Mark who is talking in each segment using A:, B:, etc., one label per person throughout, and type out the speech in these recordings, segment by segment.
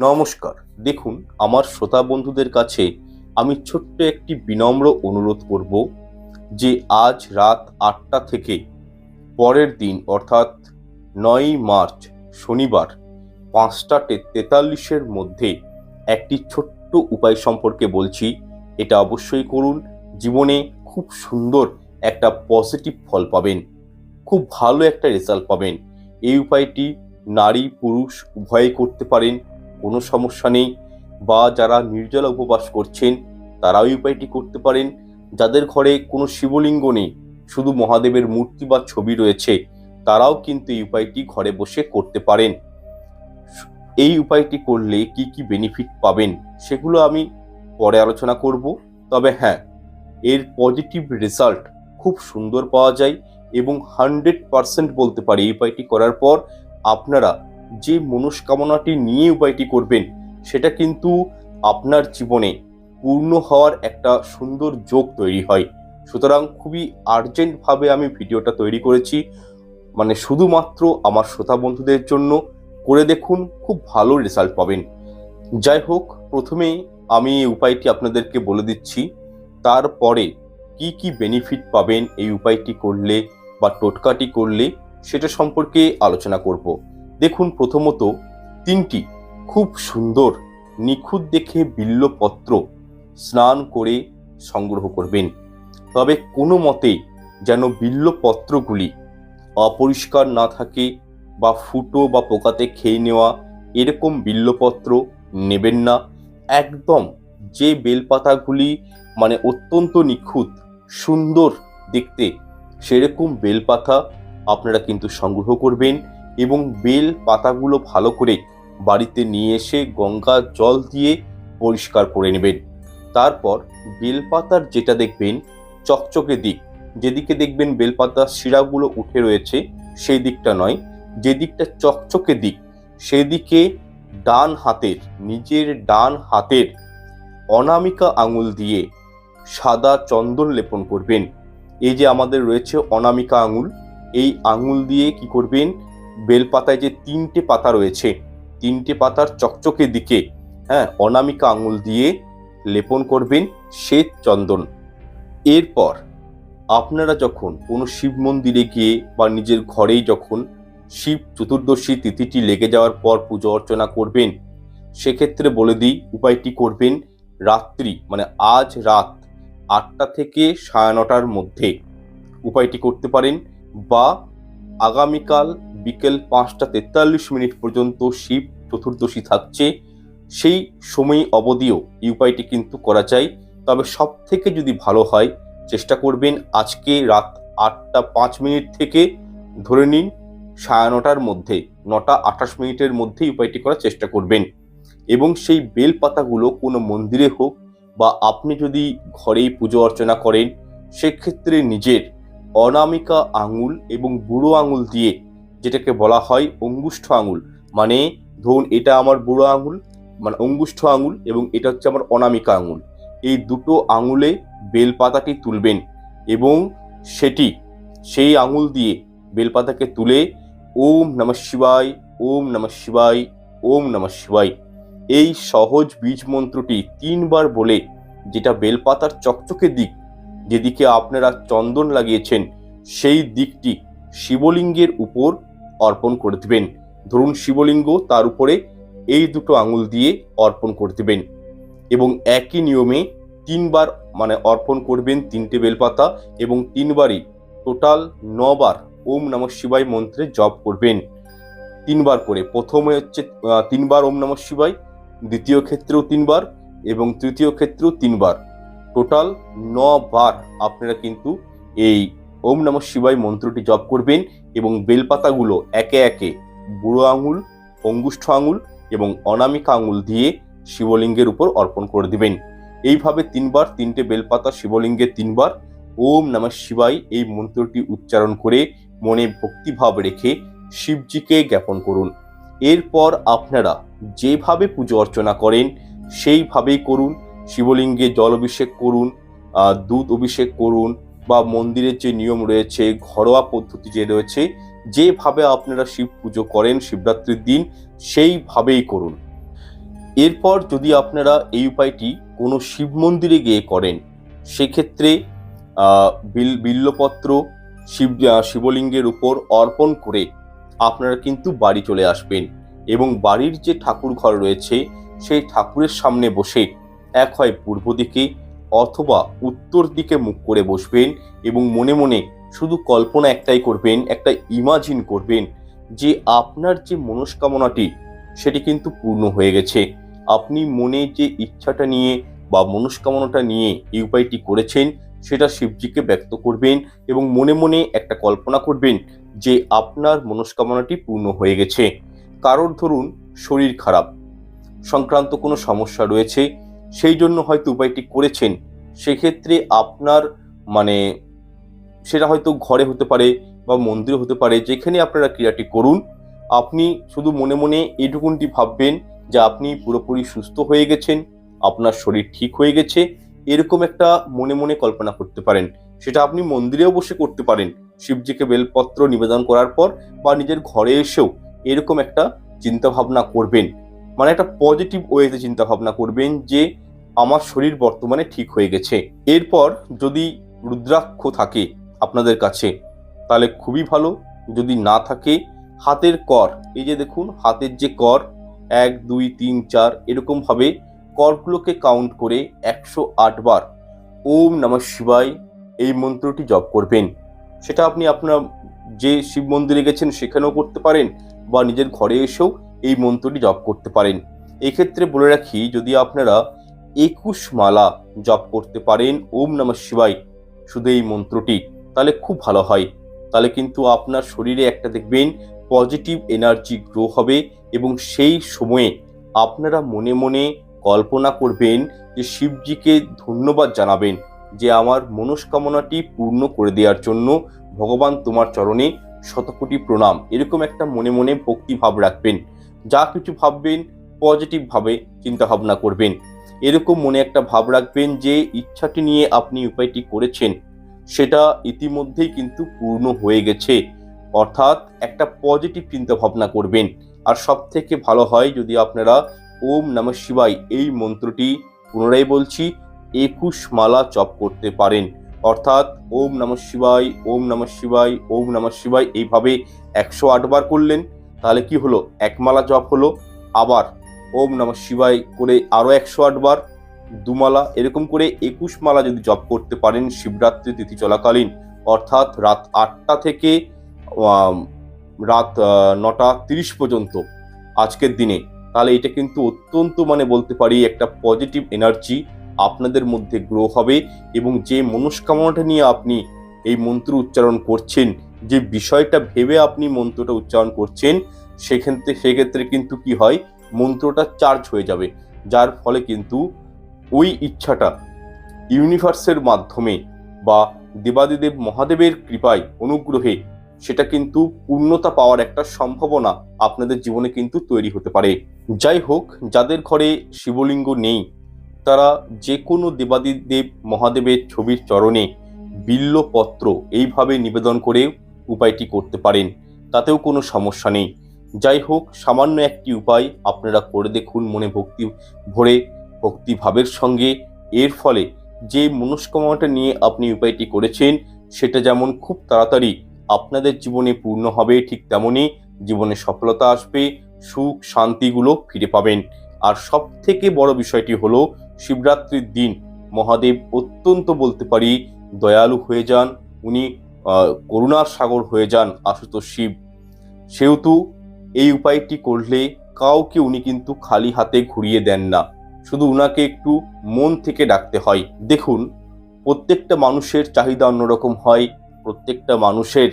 A: নমস্কার। দেখুন, আমার শ্রোতা বন্ধুদের কাছে আমি ছোট্ট একটি বিনম্র অনুরোধ করব যে আজ রাত আটটা থেকে পরের দিন, অর্থাৎ নয়ই মার্চ, শনিবার, পাঁচটা তেতাল্লিশের মধ্যে একটি ছোট্ট উপায় সম্পর্কে বলছি। এটা অবশ্যই করুন। জীবনে খুব সুন্দর একটা পজিটিভ ফল পাবেন। খুব ভালো একটা রেজাল্ট পাবেন। এই উপায়টি নারী পুরুষ উভয়ে করতে পারেন। কোনো সমস্যা নেই বা যারা নির্জলা উপবাস করছেন, তারাও উপায়টি করতে পারেন। যাদের ঘরে কোনো শিবলিঙ্গ নেই, শুধু মহাদেবের মূর্তি বা ছবি রয়েছে, তারাও কিন্তু এই উপায়টি ঘরে বসে করতে পারেন। এই উপায়টি করলে কি কি বেনিফিট পাবেন, সেগুলো আমি পরে আলোচনা করব। তবে হ্যাঁ এর পজিটিভ রেজাল্ট খুব সুন্দর পাওয়া যায় এবং হান্ড্রেড পারসেন্ট বলতে পারি এই উপায়টি করার পর আপনারা যে মনস্কামনাটি নিয়ে উপায়টি করবেন, সেটা কিন্তু আপনার জীবনে পূর্ণ হওয়ার একটা সুন্দর যোগ তৈরি হয়। সুতরাং খুবই আর্জেন্টভাবে আমি ভিডিওটা তৈরি করেছি। মানে শুধুমাত্র আমার শ্রোতা বন্ধুদের জন্য করে দেখুন, খুব ভালো রেজাল্ট পাবেন। যাই হোক, প্রথমেই আমি এই উপায়টি আপনাদেরকে বলে দিচ্ছি। তারপরে কি কি বেনিফিট পাবেন, এই উপায়টি করলে বা টোটকাটি করলে, সেটা সম্পর্কে আলোচনা করব। দেখুন প্রথমত তিনটি খুব সুন্দর, নিখুঁত দেখে বিল্লপত্র স্নান করে সংগ্রহ করবেন। তবে কোনো মতে যেন বিল্লপত্রগুলি অপরিষ্কার না থাকে বা ফুটো বা পোকাতে খেয়ে নেওয়া এরকম বিল্লপত্র নেবেন না। একদম যে বেলপাতাগুলি মানে অত্যন্ত নিখুঁত, সুন্দর দেখতে, সেরকম বেলপাতা আপনারা কিন্তু সংগ্রহ করবেন। এবং বেল পাতাগুলো ভালো করে বাড়িতে নিয়ে এসে গঙ্গা জল দিয়ে পরিষ্কার করে নেবেন। তারপর বেলপাতার যেটা দেখবেন, চকচকে দিক। যেদিকে দেখবেন বেলপাতার শিরাগুলো উঠে রয়েছে, সেই দিকটা নয়। যে দিকটা চকচকে দিক, সেদিকে ডান হাতের, নিজের ডান হাতের অনামিকা আঙুল দিয়ে সাদা চন্দন লেপন করবেন। এই যে আমাদের রয়েছে অনামিকা আঙুল, এই আঙুল দিয়ে কি করবেন? বেলপাতায় যে তিনটে পাতা রয়েছে, তিনটে পাতার চকচকে দিকে হ্যাঁ অনামিকা আঙুল দিয়ে লেপন করবেন শ্বেত চন্দন। এরপর আপনারা যখন কোনো শিব মন্দিরে গিয়ে বা নিজের ঘরেই যখন শিব চতুর্দশী তিথিটি লেগে যাওয়ার পর পুজো অর্চনা করবেন, সেক্ষেত্রে বলে দিই, উপায়টি করবেন রাত্রি মানে আজ রাত আটটা থেকে সাড়ে নটার মধ্যে। উপায়টি করতে পারেন বা আগামীকাল বিকেল পাঁচটা তেতাল্লিশ মিনিট পর্যন্ত শিব চতুর্দশী থাকছে। সেই সময় অবধিও এই উপায়টি কিন্তু করা যায়। তবে সব থেকে যদি ভালো হয়, চেষ্টা করবেন আজকে রাত আটটা পাঁচ মিনিট থেকে ধরে নিন সাড়ে নটার মধ্যে, নটা আঠাশ মিনিটের মধ্যে উপায়টি করার চেষ্টা করবেন। এবং সেই বেল পাতাগুলো কোনো মন্দিরে হোক বা আপনি যদি ঘরেই পুজো অর্চনা করেন, সেক্ষেত্রে নিজের অনামিকা আঙুল এবং বুড়ো আঙুল দিয়ে যেটাকে বলা হয় অঙ্গুষ্ঠ আঙুল। মানে ধরুন এটা আমার বুড়ো আঙুল মানে অঙ্গুষ্ঠ আঙুল এবং এটা হচ্ছে আমার অনামিকা আঙুল। এই দুটো আঙুলে বেলপাতাটি তুলবেন এবং সেটি, সেই আঙুল দিয়ে বেলপাতাকে তুলে ওম নমঃ শিবায়, ওম নমঃ শিবায়, ওম নমঃ শিবায়। এই সহজ বীজ মন্ত্রটি তিনবার বলে যেটা বেলপাতার চকচকে দিক, যেদিকে আপনারা চন্দন লাগিয়েছেন, সেই দিকটি শিবলিঙ্গের উপর অর্পণ করে দেবেন। ধরুন শিবলিঙ্গ তার উপরে এই দুটো আঙুল দিয়ে অর্পণ করে দেবেন এবং একই নিয়মে তিনবার মানে অর্পণ করবেন তিনটে বেলপাতা এবং তিনবারই টোটাল নবার ওম নমঃ শিবায় মন্ত্রে জপ করবেন। তিনবার করে। প্রথমে হচ্ছে তিনবার ওম নমঃ শিবায়, দ্বিতীয় ক্ষেত্রেও তিনবার এবং তৃতীয় ক্ষেত্রেও তিনবার। টোটাল বার আপনারা কিন্তু এই ওম নমঃ শিবায় মন্ত্রটি জপ করবেন এবং বেলপাতাগুলো একে একে বুড়ো আঙুল, অঙ্গুষ্ঠ আঙুল এবং অনামিকা আঙুল দিয়ে শিবলিঙ্গের উপর অর্পণ করে দিবেন। এইভাবে তিনবার, তিনটে বেলপাতা শিবলিঙ্গে তিনবার ওম নমঃ শিবায় এই মন্ত্রটি উচ্চারণ করে মনে ভক্তিভাব রেখে শিবজিকে জ্ঞাপন করুন। এরপর আপনারা যেভাবে পুজো অর্চনা করেন, সেইভাবেই করুন। শিবলিঙ্গে জল অভিষেক করুন দুধ অভিষেক করুন বা মন্দিরের যে নিয়ম রয়েছে, ঘরোয়া পদ্ধতি যে রয়েছে, যেভাবে আপনারা শিব পুজো করেন, শিবরাত্রির দিন, সেইভাবেই করুন। এরপর যদি আপনারা এই উপায়টি কোনো শিব মন্দিরে গিয়ে করেন, সেক্ষেত্রে বিল, বিল্লপত্র, শিব শিবলিঙ্গের উপর অর্পণ করে আপনারা কিন্তু বাড়ি চলে আসবেন এবং বাড়ির যে ঠাকুর ঘর রয়েছে, সেই ঠাকুরের সামনে বসে এক হয় পূর্ব দিকে অথবা উত্তর দিকে মুখ করে বসবেন এবং মনে মনে শুধু কল্পনা একটাই করবেন, একটা ইমাজিন করবেন যে আপনার যে মনস্কামনাটি, সেটি কিন্তু পূর্ণ হয়ে গেছে। আপনি মনে যে ইচ্ছাটা নিয়ে বা মনস্কামনাটা নিয়ে এই উপায়টি করেছেন, সেটা শিবজিকে ব্যক্ত করবেন এবং মনে মনে একটা কল্পনা করবেন যে আপনার মনস্কামনাটি পূর্ণ হয়ে গেছে। কারোর ধরুন, শরীর খারাপ, সংক্রান্ত কোনো সমস্যা রয়েছে সেই জন্য হয়তো উপায়টি করেছেন। সেক্ষেত্রে আপনার মানে সেটা হয়তো ঘরে হতে পারে বা মন্দিরে হতে পারে, যেখানে আপনারা ক্রিয়াটি করুন, আপনি শুধু মনে মনে এইটুকুনটি ভাববেন যে আপনি পুরোপুরি সুস্থ হয়ে গেছেন, আপনার শরীর ঠিক হয়ে গেছে, এরকম একটা মনে মনে কল্পনা করতে পারেন। সেটা আপনি মন্দিরেও বসে করতে পারেন। শিবজিকে বেলপত্র নিবেদন করার পর বা নিজের ঘরে এসেও এরকম একটা চিন্তা ভাবনা করবেন। মানে একটা পজিটিভ ওয়েতে চিন্তা ভাবনা করবেন যে, আমার শরীর বর্তমানে ঠিক হয়ে গেছে। এরপর যদি রুদ্রাক্ষ থাকে আপনাদের কাছে, তাহলে খুবই ভালো। যদি না থাকে, হাতের কর, এই যে দেখুন, হাতের যে কর, এক, দুই, তিন, চার এরকমভাবে করগুলোকে কাউন্ট করে একশো আট বার ওম নমঃ শিবায় এই মন্ত্রটি জপ করবেন। সেটা আপনি আপনার যে শিব মন্দিরে গেছেন, সেখানেও করতে পারেন বা নিজের ঘরে এসেও এই মন্ত্রটি জপ করতে পারেন। এক্ষেত্রে বলে রাখি, যদি আপনারা একুশ মালা জপ করতে পারেন, ওম নমঃ শিবায়, শুধু এই মন্ত্রটি, তাহলে খুব ভালো হয়। তাহলে কিন্তু আপনার শরীরে একটা দেখবেন পজিটিভ এনার্জি গ্রো হবে এবং সেই সময়ে আপনারা মনে মনে কল্পনা করবেন যে শিবজিকে ধন্যবাদ জানাবেন যে আমার মনস্কামনাটি পূর্ণ করে দেওয়ার জন্য ভগবান তোমার চরণে শতকোটি প্রণাম। এরকম একটা মনে মনে ভক্তিভাব রাখবেন। যা কিছু ভাববেন পজিটিভ ভাবে চিন্তা ভাবনা করবেন। এরকম মনে একটা ভাব রাখবেন যে, ইচ্ছাটি নিয়ে আপনি উপায়টি করেছেন, সেটা ইতিমধ্যেই কিন্তু পূর্ণ হয়ে গেছে। অর্থাৎ একটা পজিটিভ চিন্তা ভাবনা করবেন। আর সব থেকে ভালো হয় যদি আপনারা ওম নমঃ শিবায় এই মন্ত্রটি পুনরায় বলছি, একুশ মালা জপ করতে পারেন। অর্থাৎ ওম নমঃ শিবায়, ওম নমঃ শিবায়, ওম নমঃ শিবায় এইভাবে একশো আট বার করলেন। তাহলে কি হলো? এক মালা জপ হলো, আবার ওম নমঃ শিবায় করে আরও একশো বার দুমালা, এরকম করে একুশ মালা যদি জপ করতে পারেন শিবরাত্রি তিথি চলাকালীন, অর্থাৎ রাত আটটা থেকে রাত নটা তিরিশ পর্যন্ত আজকের দিনে। তাহলে এটা কিন্তু অত্যন্ত মানে বলতে পারি একটা পজিটিভ এনার্জি আপনাদের মধ্যে গ্রো হবে এবং যে মনস্কামনাটা নিয়ে আপনি এই মন্ত্র উচ্চারণ করছেন যে বিষয়টা ভেবে আপনি মন্ত্রটা উচ্চারণ করছেন, সেক্ষেত্রে সেক্ষেত্রে কিন্তু কি হয়? মন্ত্রটা চার্জ হয়ে যাবে। যার ফলে কিন্তু ওই ইচ্ছাটা ইউনিভার্সের মাধ্যমে বা দেবাদিদেব মহাদেবের কৃপায়, অনুগ্রহে সেটা কিন্তু পূর্ণতা পাওয়ার একটা সম্ভাবনা আপনাদের জীবনে কিন্তু তৈরি হতে পারে। যাই হোক, যাদের ঘরে শিবলিঙ্গ নেই, তারা যে কোনো দেবাদিদেব মহাদেবের ছবির চরণে বিল্লপত্র এইভাবে নিবেদন করে উপায়টি করতে পারেন, তাতেও কোনো সমস্যা নেই। যাই হোক, সামান্য একটি উপায় আপনারা করে দেখুন মনে ভক্তি ভরে ভক্তিভাবের সঙ্গে। এর ফলে যে মনস্কামনাটা নিয়ে আপনি উপায়টি করেছেন, সেটা যেমন খুব তাড়াতাড়ি আপনাদের জীবনে পূর্ণ হবে, ঠিক তেমনই জীবনে সফলতা আসবে, সুখ, শান্তিগুলো ফিরে পাবেন। আর সব থেকে বড় বিষয়টি হলো, শিবরাত্রির দিন মহাদেব অত্যন্ত বলতে পারি দয়ালু হয়ে যান। উনি করুণার সাগর হয়ে যান আশুতোষ শিব। সেহেতু এই উপায়টি করলে কাউকে উনি কিন্তু খালি হাতে ঘুরিয়ে দেন না। শুধু উনাকে একটু মন থেকে ডাকতে হয়। দেখুন, প্রত্যেকটা মানুষের চাহিদা অন্যরকম হয়, প্রত্যেকটা মানুষের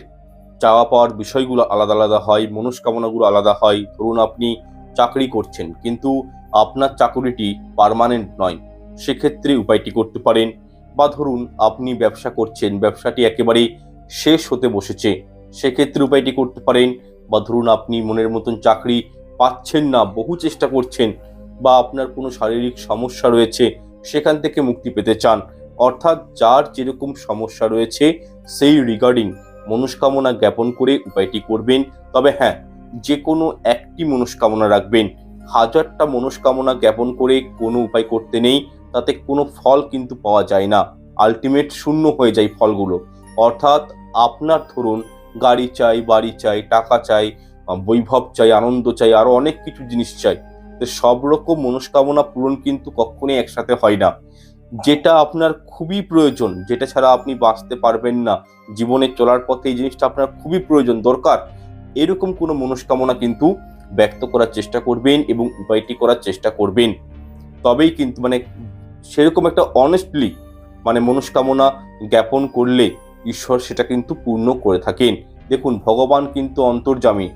A: চাওয়া পাওয়ার বিষয়গুলো আলাদা আলাদা হয়, মনস্কামনাগুলো আলাদা হয়। ধরুন, আপনি চাকরি করছেন, কিন্তু আপনার চাকরিটি পার্মানেন্ট নয়। সেক্ষেত্রে উপায়টি করতে পারেন। বা ধরুন, আপনি ব্যবসা করছেন, ব্যবসাটি একেবারে শেষ হতে বসেছে। সেক্ষেত্রে উপায়টি করতে পারেন বা ধরুন আপনি মনের মতন চাকরি পাচ্ছেন না, বহু চেষ্টা করছেন বা আপনার কোনো শারীরিক সমস্যা রয়েছে, সেখান থেকে মুক্তি পেতে চান। অর্থাৎ যার যেরকম সমস্যা রয়েছে, সেই রিগার্ডিং মনস্কামনা জ্ঞাপন করে উপায়টি করবেন। তবে হ্যাঁ যে কোনো একটি মনস্কামনা রাখবেন। হাজারটা মনস্কামনা জ্ঞাপন করে কোনো উপায় করতে নেই, তাতে কোনো ফল কিন্তু পাওয়া যায় না। আলটিমেট শূন্য হয়ে যায় ফলগুলো। অর্থাৎ আপনার ধরুন গাড়ি চাই, বাড়ি চাই, টাকা চাই, বৈভব চাই, আনন্দ চাই আরও অনেক কিছু জিনিস চাই, তো সব রকম মনস্কামনা পূরণ কিন্তু কখনোই একসাথে হয় না। যেটা আপনার খুবই প্রয়োজন, যেটা ছাড়া আপনি বাঁচতে পারবেন না জীবনে চলার পথে, এই জিনিসটা আপনার খুবই প্রয়োজন, দরকার। এরকম কোনো মনস্কামনা কিন্তু ব্যক্ত করার চেষ্টা করবেন এবং উপায়টি করার চেষ্টা করবেন। তবেই কিন্তু মানে সেরকম একটা অনেস্টলি মানে মনস্কামনা জ্ঞাপন করলে ঈশ্বর সেটা কিন্তু পূর্ণ করে থাকেন। দেখুন, ভগবান কিন্তু অন্তর্জামী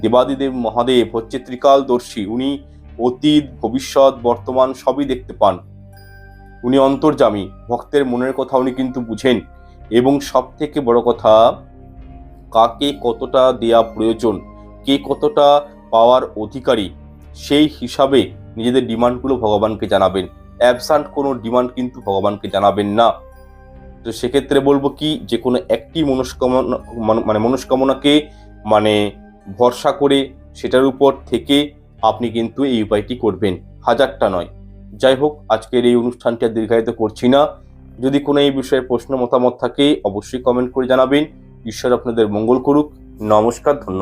A: দেবাদিদেব মহাদেব হচ্ছে ত্রিকালদর্শী। উনি অতীত, ভবিষ্যৎ, বর্তমান সবই দেখতে পান। উনি অন্তর্জামী ভক্তের মনের কথা উনি কিন্তু বুঝেন। এবং সব থেকে বড় কথা, কাকে কতটা দেয়া প্রয়োজন, কে কতটা পাওয়ার অধিকারী, সেই হিসাবে নিজেদের ডিমান্ডগুলো ভগবানকে জানাবেন। অ্যাবসান্ট কোনো ডিমান্ড কিন্তু ভগবানকে জানাবেন না। তো সেক্ষেত্রে বলব কি, যে কোনো একটি মনস্কামনা, মানে- মানে মনস্কামনাকে মানে ভরসা করে সেটার উপর থেকে আপনি কিন্তু এই উপায়টি করবেন। হাজারটা নয়। যাই হোক, আজকের এই অনুষ্ঠানটি আর দীর্ঘায়িত করছি না। যদি কোনো এই বিষয়ে প্রশ্ন, মতামত থাকে, অবশ্যই কমেন্ট করে জানাবেন। ঈশ্বর আপনাদের মঙ্গল করুক। নমস্কার, ধন্যবাদ।